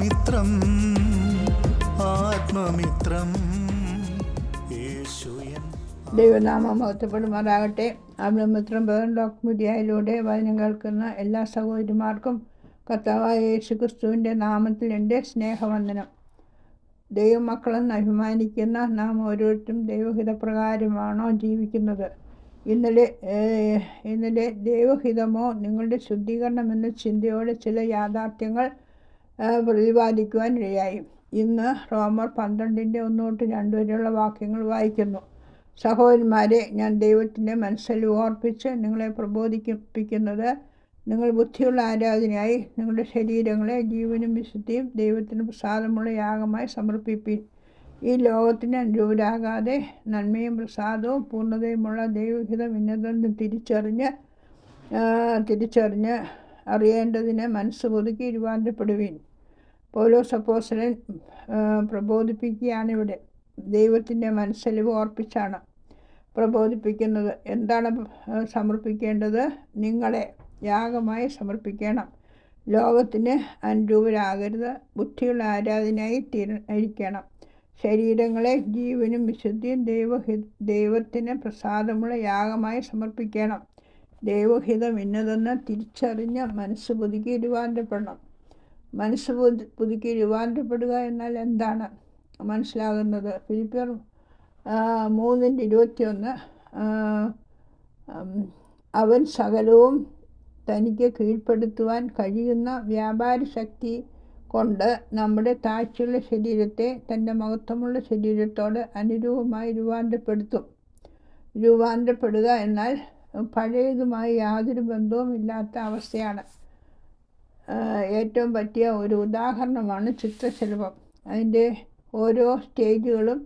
ആത്മമിത്രം ആത്മമിത്രം. ദൈവനാമം മഹത്വപ്പെടുമാറാകട്ടെ. ആത്മമിത്രം ബഹൻ ഡോക്ടർ മീഡിയയിലൂടെ വചനം കേൾക്കുന്ന എല്ലാ സഹോദരിമാർക്കും കർത്താവായ യേശു ക്രിസ്തുവിന്റെ നാമത്തിൽ എന്റെ സ്നേഹവന്ദനം. ദൈവമക്കളെന്ന് അഭിമാനിക്കുന്ന നാം ഓരോരുത്തരും ദൈവഹിതപ്രകാരമാണോ ജീവിക്കുന്നത്? ഇന്നലെ ഇന്നലെ ദൈവഹിതമോ നിങ്ങളുടെ ശുദ്ധീകരണം എന്ന ചിന്തയോടെ ചില യാഥാർത്ഥ്യങ്ങൾ പ്രതിപാദിക്കുവാൻ ഇടയായി ഇന്ന് റോമർ പന്ത്രണ്ടിന്റെ ഒന്ന് തൊട്ട് രണ്ട് വരെയുള്ള വാക്യങ്ങൾ വായിക്കുന്നു. സഹോദരന്മാരെ ഞാൻ ദൈവത്തിന്റെ മനസ്സിൽ ഓർപ്പിച്ച് നിങ്ങളെ പ്രബോധിപ്പിക്കുന്നത് നിങ്ങൾ ബുദ്ധിയുള്ള ആരാധനയായി നിങ്ങളുടെ ശരീരങ്ങളെ ജീവനും വിശുദ്ധിയും ദൈവത്തിന് പ്രസാദമുള്ള യാഗമായി സമർപ്പിപ്പിൻ ഈ ലോകത്തിന് അനുരൂപരാകാതെ നന്മയും പ്രസാദവും പൂർണതയുമുള്ള ദൈവഹിതം ഇന്നതെന്ന് തിരിച്ചറിഞ്ഞ് തിരിച്ചറിഞ്ഞ് അറിയേണ്ടതിന് മനസ്സ് പുതുക്കി രൂപാന്തരപ്പെടുവീൻ പൗലോ അപ്പോസലൻ പ്രബോധിപ്പിക്കുകയാണ് ഇവിടെ. ദൈവത്തിന്റെ മനസ്സലിവ് ഓർപ്പിച്ചാണ് പ്രബോധിപ്പിക്കുന്നത്. എന്താണ് സമർപ്പിക്കേണ്ടത്? നിങ്ങളെ യാഗമായി സമർപ്പിക്കണം. ലോകത്തിന് അനുരൂപരാകരുത്. ബുദ്ധിയുള്ള ആരാധനയായി തീരണം ശരീരങ്ങളെ ജീവനും വിശുദ്ധിയും ദൈവഹി ദൈവത്തിന് പ്രസാദമുള്ള യാഗമായി സമർപ്പിക്കണം. ദൈവഹിതം ഇന്നതെന്ന് തിരിച്ചറിഞ്ഞ് മനസ്സ് പുതുക്കി രൂപാന്തരപ്പെടണം മനസ്സ് പുതു പുതുക്കി രൂപാന്തരപ്പെടുക എന്നാൽ എന്താണ് മനസ്സിലാകുന്നത്? ഫിലിപ്പിയർ മൂന്നിന്റെ ഇരുപത്തിയൊന്ന് അവൻ സകലവും തനിക്ക് കീഴ്പ്പെടുത്തുവാൻ കഴിയുന്ന വ്യാപാര ശക്തി കൊണ്ട് നമ്മുടെ താഴ്ചയുള്ള ശരീരത്തെ തന്റെ മഹത്വമുള്ള ശരീരത്തോട് അനുരൂപമായി രൂപാന്തരപ്പെടുത്തും. രൂപാന്തരപ്പെടുക എന്നാൽ പഴയതുമായി യാതൊരു ബന്ധവും ഇല്ലാത്ത അവസ്ഥയാണ്. ഏറ്റവും പറ്റിയ ഒരു ഉദാഹരണമാണ് ചിത്രശലഭം. അതിന്റെ ഓരോ സ്റ്റേജുകളും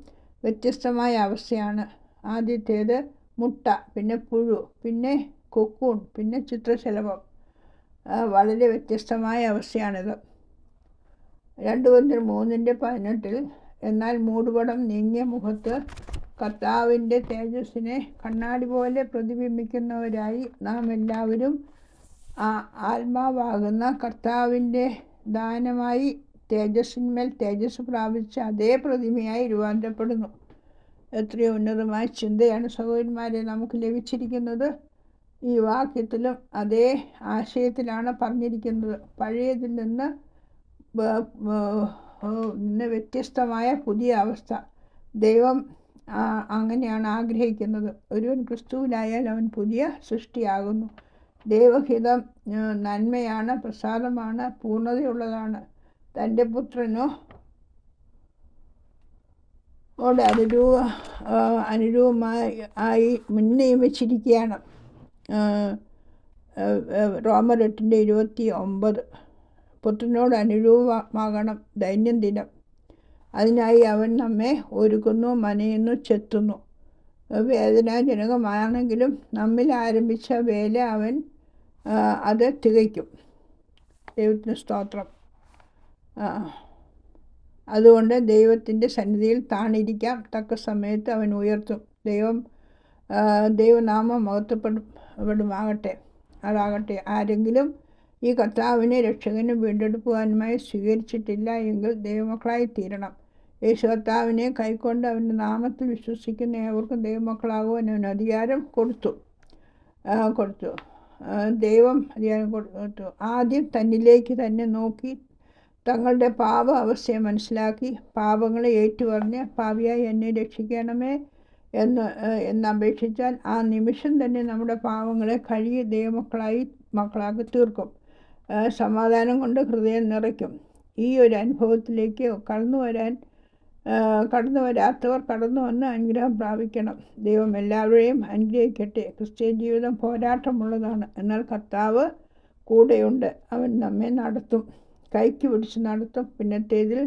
വ്യത്യസ്തമായ അവസ്ഥയാണ്. ആദ്യത്തേത് മുട്ട പിന്നെ പുഴു പിന്നെ കൊക്കൂൺ പിന്നെ ചിത്രശലഭം. വളരെ വ്യത്യസ്തമായ അവസ്ഥയാണിത്. രണ്ട് കൊഞ്ചർ മൂന്നിന്റെ പതിനെട്ടിൽ എന്നാൽ മൂടുപടം നീങ്ങിയ മുഖത്ത് കർത്താവിന്റെ തേജസ്സിനെ കണ്ണാടി പോലെ പ്രതിബിംബിക്കുന്നവരായി നാം എല്ലാവരും ആ ആത്മാവാകുന്ന കർത്താവിന്റെ ദാനമായി തേജസ്സിന്മേൽ തേജസ് പ്രാപിച്ച അതേ പ്രതിമയായി രൂപാന്തരപ്പെടുന്നു. എത്രയോ ഉന്നതമായ ചിന്തയാണ് സഹോദരന്മാരെ നമുക്ക് ലഭിച്ചിരിക്കുന്നത്. ഈ വാക്യത്തിലും അതേ ആശയത്തിലാണ് പറഞ്ഞിരിക്കുന്നത്. പഴയതിൽ നിന്ന് നിന്ന് വ്യത്യസ്തമായ പുതിയ അവസ്ഥ. ദൈവം അങ്ങനെയാണ് ആഗ്രഹിക്കുന്നത്. ഒരുവൻ ക്രിസ്തുവിലായാൽ അവൻ പുതിയ സൃഷ്ടിയാകുന്നു. ദൈവഹിതം നന്മയാണ് പ്രസാദമാണ് പൂർണതയുള്ളതാണ്. തന്റെ പുത്രനോ ഓട് അനുരൂപ അനുരൂപമായി ആയി മുൻനിയമിച്ചിരിക്കുകയാണ് റോമരട്ടിന്റെ ഇരുപത്തി ഒമ്പത്. പുത്രനോട് അനുരൂപമാകണം ദൈനംദിനം. അതിനായി അവൻ നമ്മെ ഒരുക്കുന്നു മനയുന്നു ചെത്തുന്നു. വേദനാജനകമാണെങ്കിലും നമ്മിൽ ആരംഭിച്ച വേല അവൻ അത് തികയ്ക്കും. ദൈവത്തിന് സ്തോത്രം. അതുകൊണ്ട് ദൈവത്തിന്റെ സന്നിധിയിൽ താണിരിക്കാം. തക്ക സമയത്ത് അവൻ ഉയർത്തും. ദൈവം ദൈവനാമം മഹത്വപ്പെടുമാകട്ടെ അതാകട്ടെ. ആരെങ്കിലും ഈ കർത്താവിനെ രക്ഷകനും വീണ്ടെടുക്കുവാനുമായി സ്വീകരിച്ചിട്ടില്ല എങ്കിൽ ദൈവമക്കളായി തീരണം. യേശു കർത്താവിനെ കൈക്കൊണ്ട് അവന്റെ നാമത്തിൽ വിശ്വസിക്കുന്ന ഏവർക്കും ദൈവമക്കളാകുവാൻ അവൻ അധികാരം കൊടുത്തു. കൊടുത്തു. ദൈവം ധ്യാനം കൊടുത്തു. ആദ്യം തന്നിലേക്ക് തന്നെ നോക്കി തങ്ങളുടെ പാപ അവസ്ഥയെ മനസ്സിലാക്കി പാപങ്ങളെ ഏറ്റുപറഞ്ഞ് പാവിയായി എന്നെ രക്ഷിക്കണമേ എന്ന് എന്നപേക്ഷിച്ചാൽ ആ നിമിഷം തന്നെ നമ്മുടെ പാവങ്ങളെ കഴുകി ദൈവമക്കളായി മക്കളാക്കി തീർക്കും. സമാധാനം കൊണ്ട് ഹൃദയം നിറയ്ക്കും. ഈ ഒരു അനുഭവത്തിലേക്ക് കടന്നു വരാൻ കടന്നു വരാത്തവർ കടന്നു വന്ന് അനുഗ്രഹം പ്രാപിക്കണം. ദൈവം എല്ലാവരെയും അനുഗ്രഹിക്കട്ടെ. ക്രിസ്ത്യൻ ജീവിതം പോരാട്ടമുള്ളതാണ്. എന്നാൽ കർത്താവ് കൂടെയുണ്ട്. അവൻ നമ്മെ നടത്തും. കൈക്ക് പിടിച്ച് നടത്തും. പിന്നത്തേതിൽ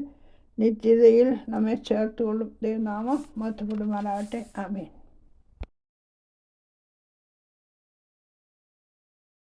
നിത്യതയിൽ നമ്മെ ചേർത്തുകൊള്ളും. ദൈവനാമം മഹത്വപ്പെടുമാറാകട്ടെ. ആമേൻ.